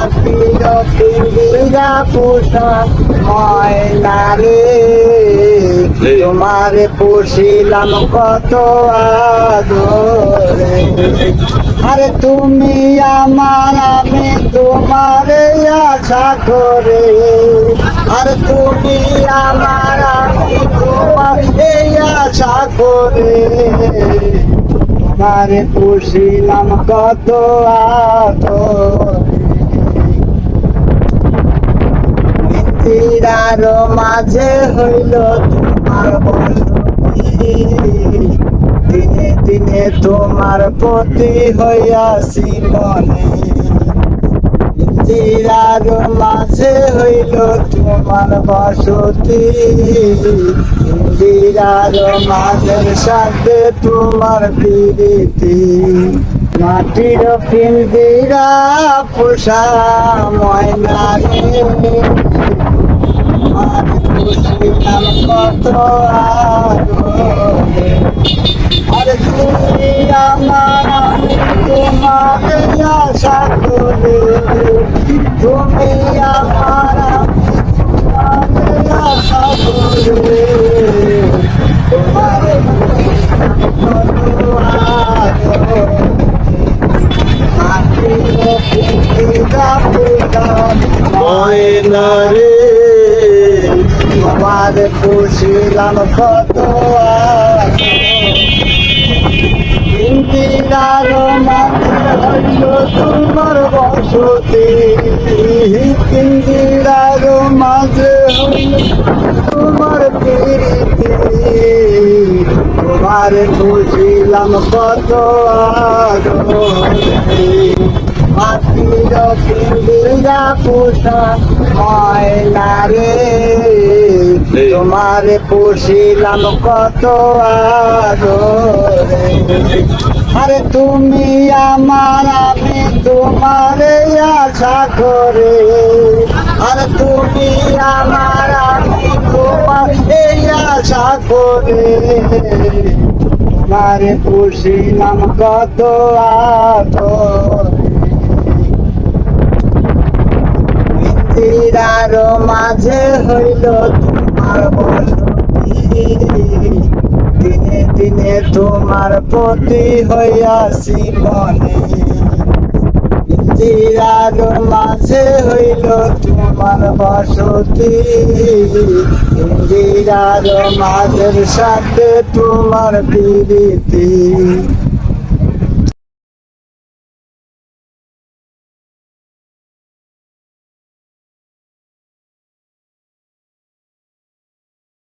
মাটির পিঞ্জিরা পোষা ময়না রে তোমারে পুষিলাম কত আদরে। আরে তুমি আমার আমি তোমারে আশা করে। আর তুমি আমার আমি তোমারে আশা করে। তোমারে পুষিলাম কত আদরে। মিতিরার মাঝে হইল তোমার দিনে দিনে তোমার প্রতি হইয়াছি মনে। মিতিরার মাঝে হইল তোমার বসতি। ইন্দিরার মাঝের সাথে তোমার প্রীতি। মাটির পিন্দিরা পোষা ময়না রে আর তুমি আমার আমি তোমার আশা করে তুমি আমার আমি তোমার আশা করে তোমার ময়না রে আমার পুষিলাম কত তোমার বসতি ইন্দিরার মাঝে হইল তোমার প্রীতি তোমার খুশিলাম কত মাটির পিঞ্জিরা পোষা রে? তোমার পুষিলাম কত আদরে আরে তুমি আমার, আমি তোমারে আশা করে। আর তুমি আমার, আমি তোমার আশা করে। তোমারে পুষিলাম কত আদরে মিতিরার মাঝে হইল বসতি দিনে দিনে তোমার প্রতি হইয়াছি মনে মিতিরার মাঝে হইল তোমার বসতি। ইন্দিরার মাঝের সাথে তোমার প্রীতি।